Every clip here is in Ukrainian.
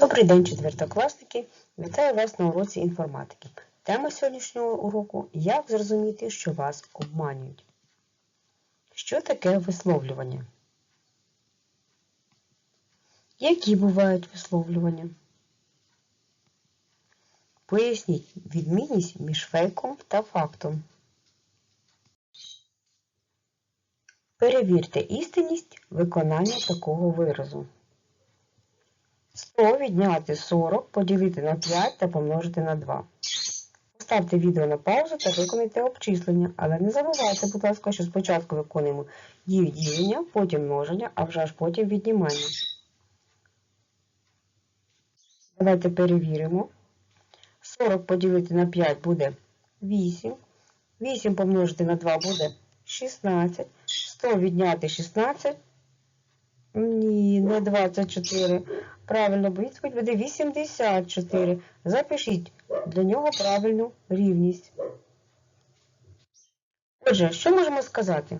Добрий день, четвертокласники! Вітаю вас на уроці інформатики. Тема сьогоднішнього уроку Як зрозуміти, що вас обманюють. Що таке висловлювання? Які бувають висловлювання? Поясніть відмінність між фейком та фактом. Перевірте істинність виконання такого виразу. 100 відняти 40, поділити на 5 та помножити на 2. Поставте відео на паузу та виконайте обчислення, але не забувайте, будь ласка, що спочатку виконуємо дію ділення, потім множення, а вже аж потім віднімання. Давайте перевіримо. 40 поділити на 5 буде 8. 8 помножити на 2 буде 16. 100 відняти 16. Ні, не 24. Правильно, відповідь буде 84. Запишіть для нього правильну рівність. Отже, що можемо сказати?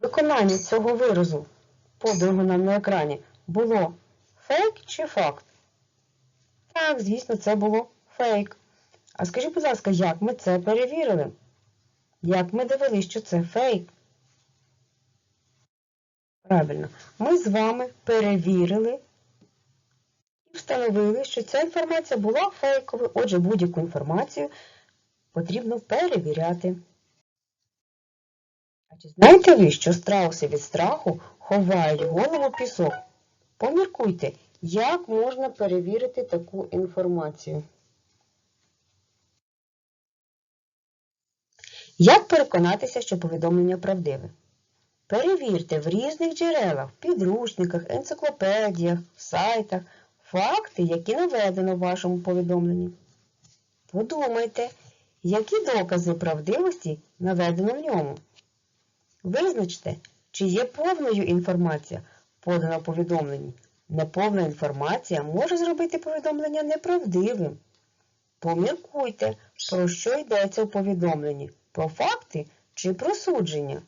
Виконання цього виразу, поданого нам на екрані, було фейк чи факт? Так, звісно, це було фейк. А скажіть, будь ласка, як ми це перевірили? Як ми довели, що це фейк? Правильно, ми з вами перевірили і встановили, що ця інформація була фейковою. Отже, будь-яку інформацію потрібно перевіряти. А чи знаєте ви, що страуси від страху ховають голову пісок? Поміркуйте, як можна перевірити таку інформацію. Як переконатися, що повідомлення правдиве? Перевірте в різних джерелах, підручниках, енциклопедіях, сайтах факти, які наведено в вашому повідомленні. Подумайте, які докази правдивості наведено в ньому. Визначте, чи є повною інформація, подана в повідомленні. Неповна інформація може зробити повідомлення неправдивим. Поміркуйте, про що йдеться у повідомленні, про факти чи про судження.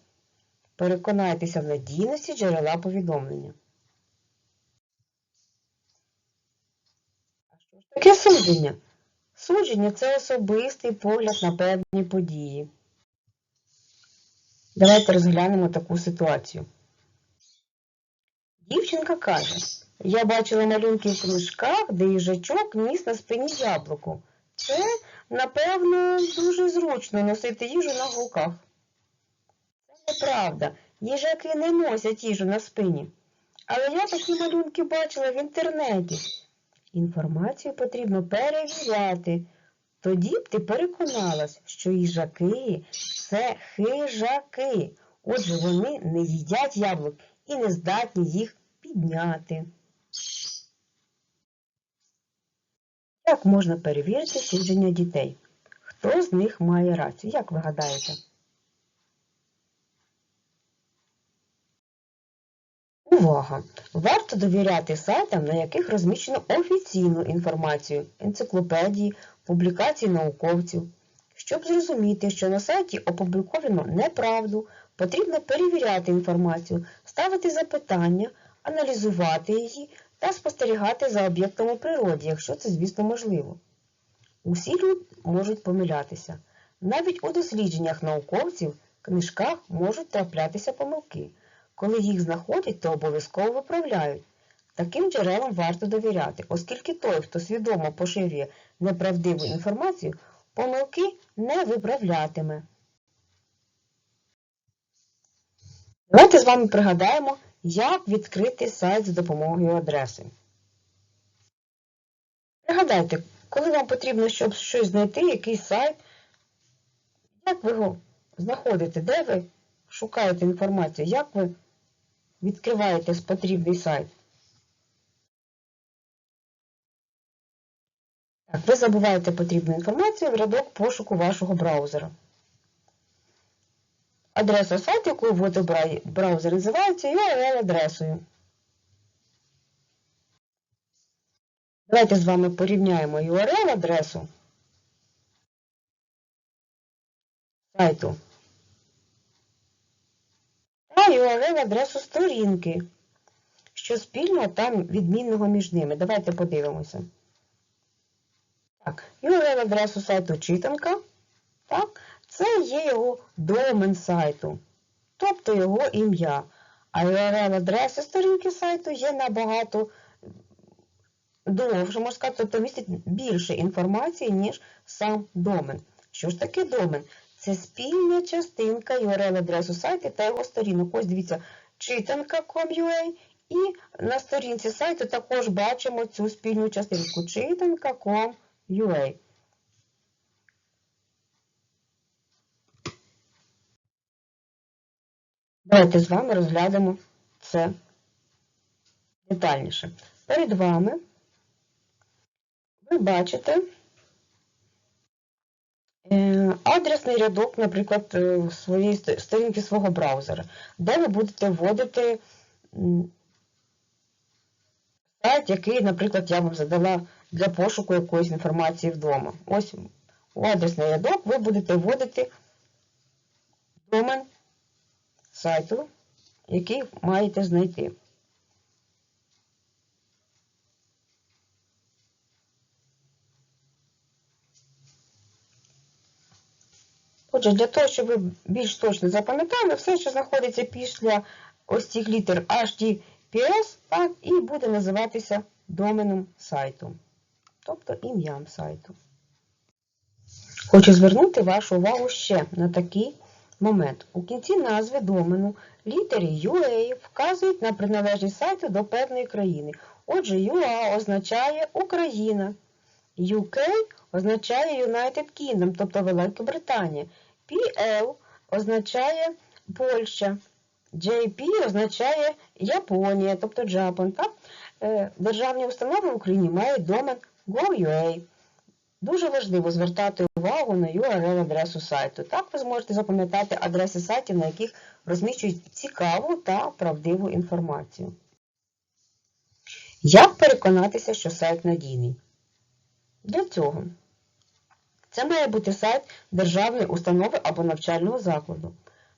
Переконайтеся в надійності джерела повідомлення. А що ж таке судження? Судження це особистий погляд на певні події. Давайте розглянемо таку ситуацію. Дівчинка каже, я бачила малюнки в книжках, де їжачок ніс на спині яблуко. Це, напевно, дуже зручно носити їжу на руках. Це неправда. Їжаки не носять їжу на спині. Але я такі малюнки бачила в інтернеті. Інформацію потрібно перевіряти. Тоді б ти переконалась, що їжаки це хижаки. Отже, вони не їдять яблук і не здатні їх підняти. Як можна перевірити судження дітей? Хто з них має рацію? Як ви гадаєте? Увага! Варто довіряти сайтам, на яких розміщено офіційну інформацію, енциклопедії, публікації науковців. Щоб зрозуміти, що на сайті опубліковано неправду, потрібно перевіряти інформацію, ставити запитання, аналізувати її та спостерігати за об'єктом у природі, якщо це, звісно, можливо. Усі люди можуть помилятися. Навіть у дослідженнях науковців, книжках можуть траплятися помилки. Коли їх знаходять, то обов'язково виправляють. Таким джерелам варто довіряти, оскільки той, хто свідомо поширює неправдиву інформацію, помилки не виправлятиме. Давайте з вами пригадаємо, як відкрити сайт за допомогою адреси. Пригадайте, коли вам потрібно, щоб щось знайти, якийсь сайт, як ви його знаходите, де ви шукаєте інформацію, як ви відкриваєте потрібний сайт. Так, ви забуваєте потрібну інформацію в рядок пошуку вашого браузера. Адреса сайту, яку вводить браузер, називається URL-адресою. Давайте з вами порівняємо URL-адресу сайту та URL-адресу сторінки. що спільного та відмінного між ними. Давайте подивимося. Так, URL адресу сайту читанка. Так, це є його домен сайту, тобто його ім'я. А URL адреси сторінки сайту є набагато довше, можна сказати, тобто містить більше інформації, ніж сам домен. Що ж таке домен? Це спільна частинка URL адресу сайту та його сторінок. Ось дивіться, читанка.com.ua і на сторінці сайту також бачимо цю спільну частинку читанка.com.ua. Давайте з вами розглянемо це детальніше. Перед вами ви бачите адресний рядок, наприклад, е, своєї ст- сторінки свого браузера, де ви будете вводити сайт, який, наприклад, я вам задала для пошуку якоїсь інформації вдома. Ось у адресний рядок ви будете вводити домен сайту, який маєте знайти. Отже, для того, щоб ви більш точно запам'ятали, все, що знаходиться після ось цих літер HTTPS, так, і буде називатися доменом сайту, тобто ім'ям сайту. Хочу звернути вашу увагу ще на такий момент. У кінці назви домену літери UA вказують на приналежність сайту до певної країни. Отже, UA означає Україна, UK означає United Kingdom, тобто Велика Британія. PL означає Польща. JP означає Японія, тобто Japan. Так? Е, Державні установи в Україні мають домен Go.ua. Дуже важливо звертати увагу на URL-адресу сайту. Так ви зможете запам'ятати адреси сайтів, на яких розміщують цікаву та правдиву інформацію. Як переконатися, що сайт надійний? Для цього це має бути сайт державної установи або навчального закладу.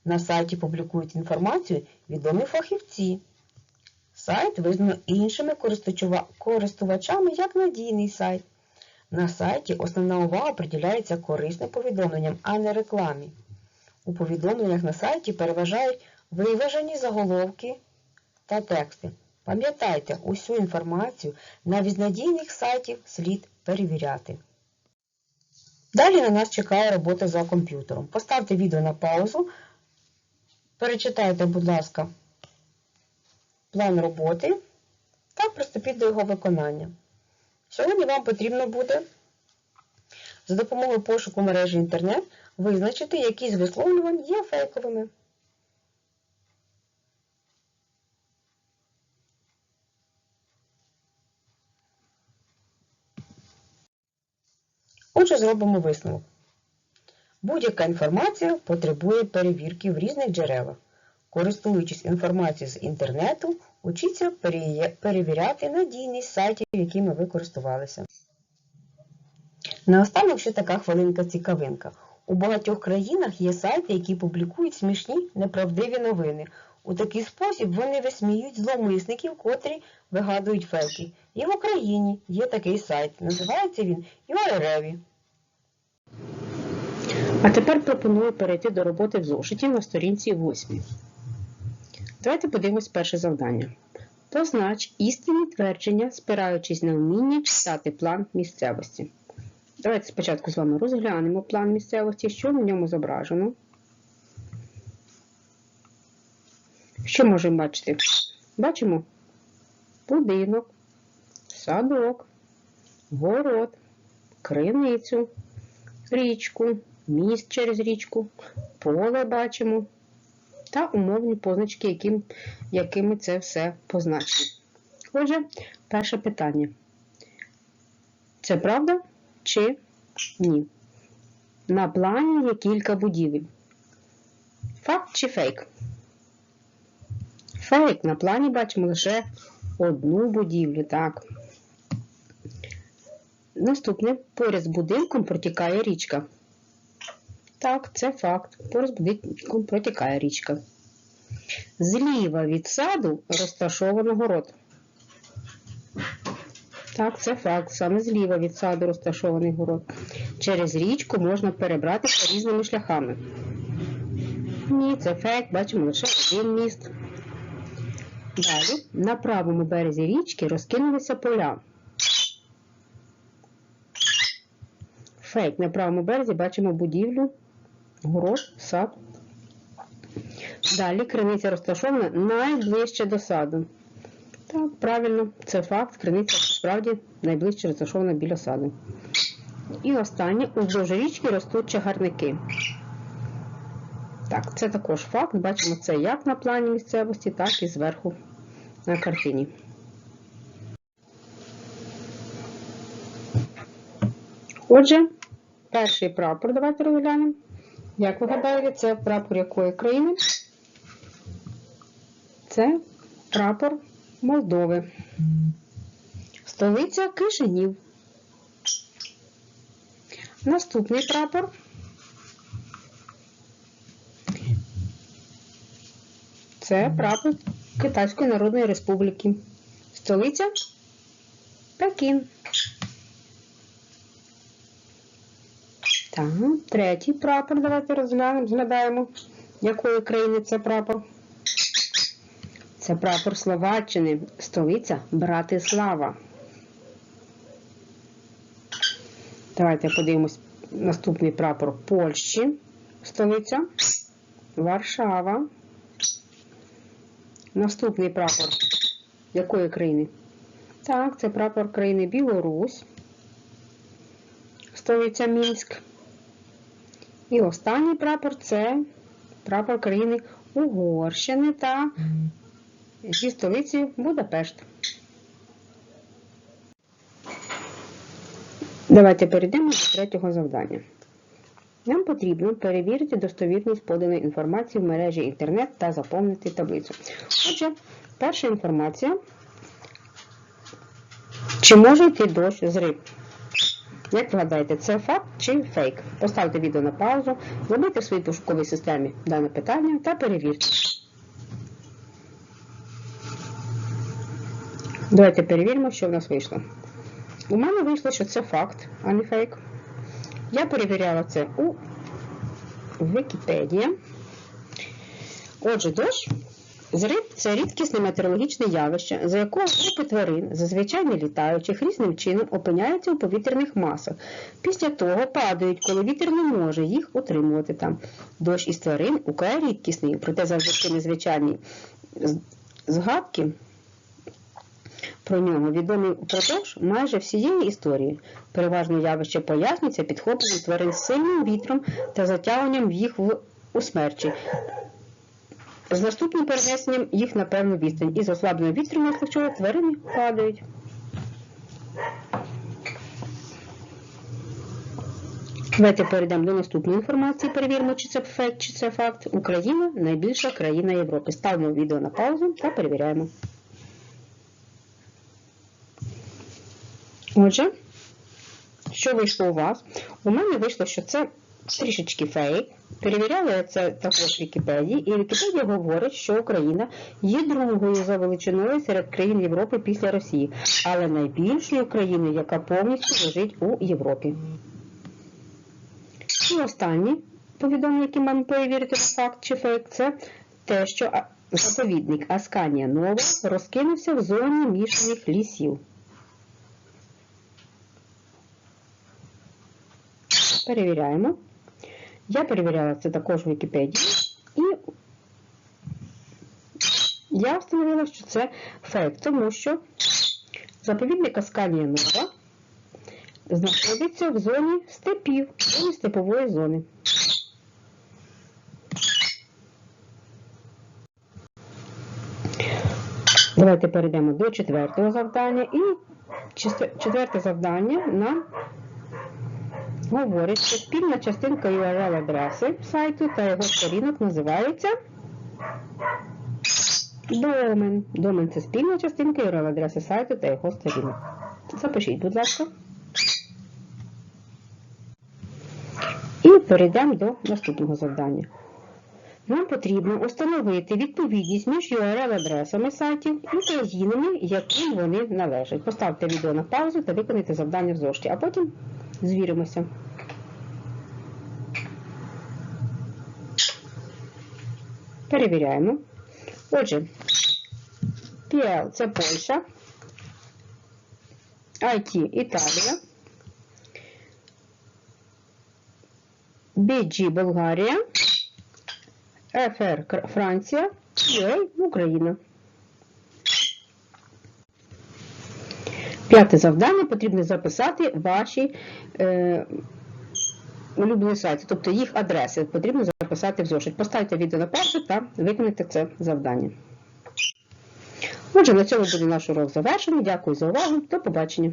На сайті публікують інформацію відомі фахівці. Сайт визнано іншими користувачами як надійний сайт. На сайті основна увага приділяється корисним повідомленням, а не рекламі. У повідомленнях на сайті переважають виважені заголовки та тексти. Пам'ятайте, усю інформацію навіть з надійних сайтів слід перевіряти. Далі на нас чекає робота за комп'ютером. Поставте відео на паузу, перечитайте, будь ласка, план роботи та приступіть до його виконання. Сьогодні вам потрібно буде за допомогою пошуку мережі інтернет визначити, які з висловлювань є фейковими. Отже, зробимо висновок. Будь-яка інформація потребує перевірки в різних джерелах. Користуючись інформацією з інтернету, учіться перевіряти надійність сайтів, якими ви користувалися. Наостанок ще така хвилинка-цікавинка. У багатьох країнах є сайти, які публікують смішні неправдиві новини. У такий спосіб вони висміюють зловмисників, котрі вигадують фейки. І в Україні є такий сайт. Називається він URL. А тепер пропоную перейти до роботи в зошиті на сторінці 8. Давайте подивимось перше завдання. Познач істинні твердження, спираючись на вміння читати план місцевості. Давайте спочатку з вами розглянемо план місцевості, що на ньому зображено. Що можемо бачити? Бачимо будинок, садок, город, криницю, річку, міст через річку, поле бачимо та умовні позначки, яким, якими це все позначено. Отже, перше питання. Це правда чи ні? На плані є кілька будівель. Факт чи фейк? Фейк. На плані бачимо лише одну будівлю. Так. Наступне поряд з будинком протікає річка. Так, це факт. Поряд з протікає річка. Зліва від саду розташовано город. Так, це факт. Саме зліва від саду розташований город. Через річку можна перебратися різними шляхами. Ні, це фейк, бачимо лише один міст. Далі, на правому березі річки розкинулися поля. Фейк. На правому березі бачимо будівлю, город, сад. Далі криниця розташована найближче до саду. Так, правильно, це факт. Криниця справді найближче розташована біля саду. І останнє, уздовж річки ростуть чагарники. Так, це також факт. Бачимо це як на плані місцевості, так і зверху на картині. Отже, перший прапор давайте розглянемо. Як ви гадаєте, це прапор якої країни? Це прапор Молдови. Столиця Кишинів. Наступний прапор. Це прапор Китайської Народної Республіки. Столиця Пекін. Так, третій прапор. Давайте розглянемо, згадаємо, якої країни це прапор. Це прапор Словаччини, столиця Братислава. Давайте подивимось наступний прапор Польщі, столиця Варшава. Наступний прапор якої країни? Так, це прапор країни Білорусь, столиця Мінськ. І останній прапор це прапор країни Угорщини та зі столицею Будапешт. Давайте перейдемо до третього завдання. Нам потрібно перевірити достовірність поданої інформації в мережі інтернет та заповнити таблицю. Отже, перша інформація. Чи може йти дощ з риб? Як ви це факт чи фейк? Поставте відео на паузу, забийте в своїй пошуковій системі дане питання та перевірте. Давайте перевіримо, що в нас вийшло. У мене вийшло, що це факт, а не фейк. Я перевіряла це у Вікіпедії. Отже, дощ з риб це рідкісне метеорологічне явище, за якого групи тварин, зазвичай не літаючих, різним чином опиняються у повітряних масах. Після того падають, коли вітер не може їх утримувати там. Дощ із тварин украй рідкісний, проте завдяки незвичайній з- згадки про нього відомі впродовж майже всієї історії. Переважно явище пояснюється підхопленням тварин сильним вітром та затягуванням їх в у смерчі. З наступним перенесенням їх на певну відстань і з ослабленим вітром внаслідок тварини падають. Давайте перейдемо до наступної інформації. Перевіримо, чи це фейк, чи це факт. Україна найбільша країна Європи. Ставимо відео на паузу та перевіряємо. Отже, що вийшло у вас? У мене вийшло, що це трішечки фейк. Перевіряла це також Вікіпедії, і Вікіпедія говорить, що Україна є другою за величиною серед країн Європи після Росії, але найбільшою країною, яка повністю лежить у Європі. І останнє повідомлення, яке маємо перевірити факт чи фейк, це те, що заповідник Асканія Нова розкинувся в зоні мішаних лісів. Перевіряємо. Я перевіряла це також в Вікіпедії. І я встановила, що це фейк, тому що заповідник Асканія Нова знаходиться в зоні степів, в зоні степової зони. Давайте перейдемо до четвертого завдання. І четверте завдання нам говорить, що спільна частинка URL адреси сайту та його сторінок називається домен. Домен це спільна частинка URL адреси сайту та його сторінок. Запишіть, будь ласка. І перейдемо до наступного завдання. Нам потрібно встановити відповідність між URL-адресами сайтів і країнами, яким вони належать. Поставте відео на паузу та виконайте завдання в зошиті, а потім звіримося. Перевіряємо. Отже, PL це Польща, IT Італія, BG Болгарія, FR Франція, UA Україна. П'яте завдання потрібно записати ваші е, улюблені сайти, тобто їх адреси потрібно записати в зошит. Поставте відео на паузу та виконайте це завдання. Отже, на цьому буде наш урок завершений. Дякую за увагу. До побачення.